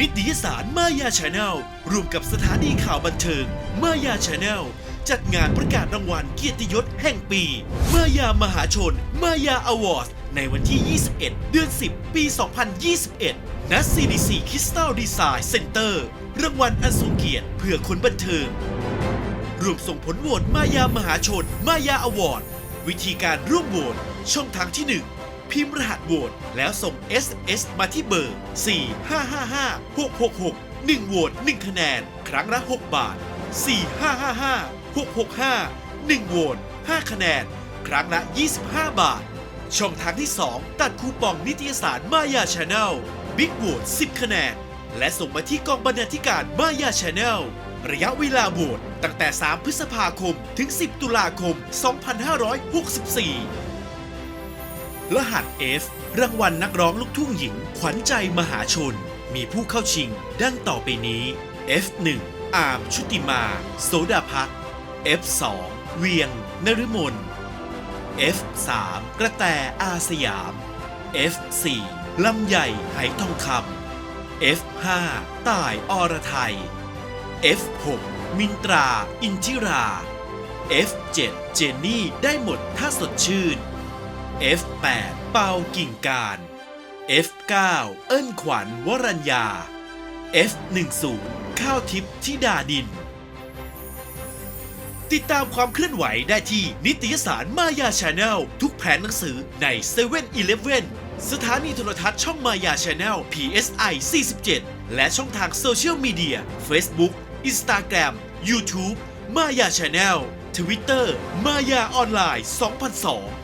นิตยสารมายาชาแนลร่วมกับสถานีข่าวบันเทิงมายาชาแนลจัดงานประกาศรางวัลเกียรติยศแห่งปี มายามหาชน มายาอวอร์ดในวันที่ 21 เดือน 10 ปี 2021 ณ CDC Crystal Design Center รางวัลอันทรงเกียรติเพื่อคนบันเทิงรวมส่งผลโหวตมายามหาชน มายาอวอร์ดวิธีการร่วมโหวตช่องทางที่ 1 พิมพ์รหัสโหวตแล้วส่ง SMS มาที่เบอร์ 4555666 1โหวต1คะแนน ครั้งละ 6 บาท 4555665 1โหวต5คะแนน ครั้งละ 25 บาท ช่องทางที่ 2 ตัดคูปองนิตยสารมายาชาแนลบิ๊กโหวต10 คะแนน และส่งมาที่กองบรรณาธิการมายาชาแนลระยะเวลาโหวตตั้งแต่ 3 พฤษภาคม ถึง 10 ตุลาคม 2564 รหัส F รางวัลนักร้องลูกทุ่งหญิง ขวัญใจมหาชน มีผู้เข้าชิง ดังต่อไปนี้ F1 อาร์มชุติมา โสดาพัก F2 เวียง นฤมล F3 กระแตอาสยาม F4 ลำใหญ่ไหทองคำ F5 ต่ายอรไทย F6 มินตรา อินทิรา F7 เจนนี่ได้หมดถ้าสดชื่น F8 เปากิ่งการ F9 เอิ้นขวัญวรัญญา F10 ข้าวทิพย์ธิดาดิน ติดตามความเคลื่อนไหวได้ที่นิตยสารมายาชาแนลทุกแผงหนังสือใน7 e เ e ่ e อสถานีโทรทัศน์ช่องมายาชาแนล PSI 47 และช่องทางโซเชียลมีเดีย Facebook Instagram YouTube มายาชาแนล Twitter มายาออนไลน์ 2002